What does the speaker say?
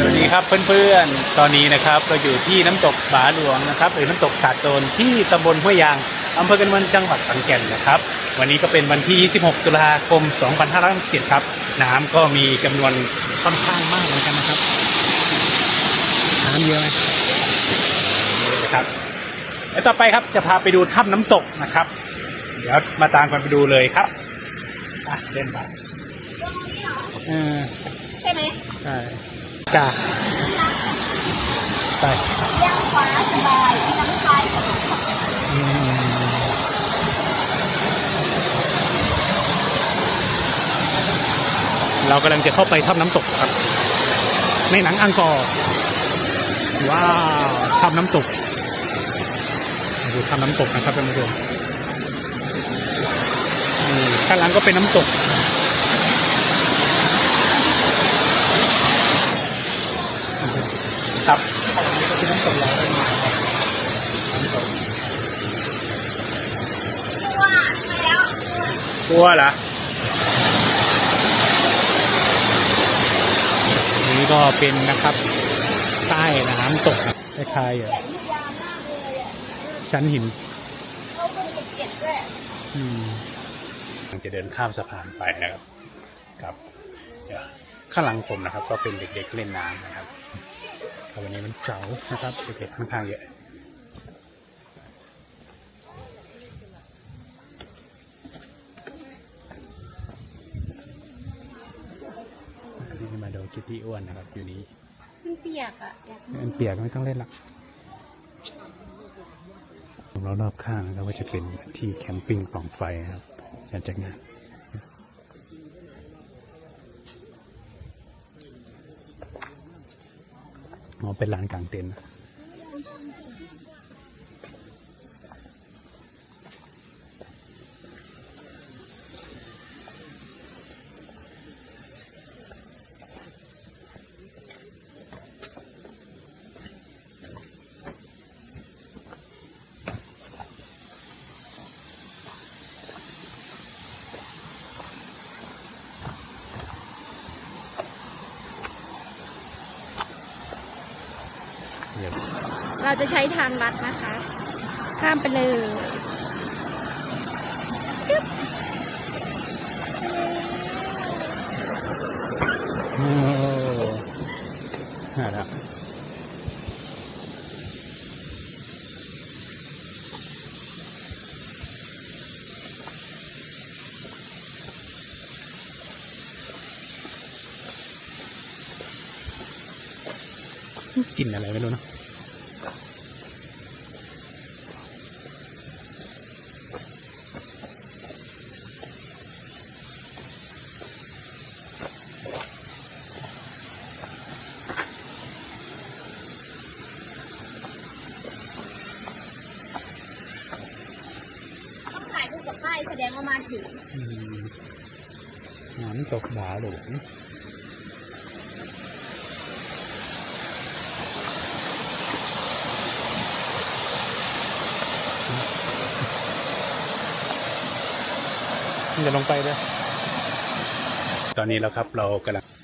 ครับเพื่อนๆ ตอนนี้นะครับเราอยู่ที่น้ำตกบาหลวงนะครับหรือน้ำตกตาดโตนที่ตำบลห้วยยางอำเภอกันเมืองจังหวัดขอนแก่นนะครับ วันนี้ก็เป็นวันที่ 26 ตุลาคม 2567ครับ น้ำก็มีจำนวนค่อนข้างมากเหมือนกันนะครับน้ำเยอะไหมเยอะนะครับแล้วต่อไปครับจะพาไปดูถ้ำน้ำตกนะครับ เดี๋ยวมาตามกันไปดูเลยครับอะเดินไปเออใช่ไหมใช่ จ้าไปเลี้ยงขวาสบายเลี้ยงซ้ายเรากำลังจะเข้าไปถ้ำน้ำตกครับ ในหนังอังกอร์ว้าวถ้ำน้ำตกดูถ้ำน้ำตกนะครับท่านผู้ชมนี่ข้างหลังก็เป็นน้ำตก ครับข้างหลังนี้ก็เป็นน้ำตกแล้วน้ำตกตัวมาแล้วกลัวเหรอนี่ก็เป็นนะครับ ใต้น้ำตกคล้ายๆอะแต่ที่ยาวมากเลยอะชั้นหินเขาเป็นเก็บๆด้วยอืมกำลังจะเดินข้ามสะพานไปนะครับครับเดี๋ยวข้างหลังผมนะครับ ก็เป็นเด็กๆเล่นน้ำนะครับ ครับวันนี้มันเสาร์นะครับเด็กๆค่อนข้างเยอะนี่มาดูคิตตี้อ้วนนะครับ อยู่นี้มันเปียกอะอยากมันเปียกไม่ต้องเล่นหรอกรอบรอบๆข้างนะครับก็จะเป็นที่แคมปิ้งปล่องไฟนะครับการจัดงานอ๋อ เป็นลานกลางเต็นท์ เดี๋ยวเราจะใช้ทางลัดนะคะ ข้ามไปเลยโอ้หาละ กลิ่นอะไรไม่รู้เนอะต้องถ่ายรูปกับป้ายแสดงว่ามาถึงอืมน้ำตกบาหลวง จะลงไปด้วยตอนนี้แล้วครับเรากำลัง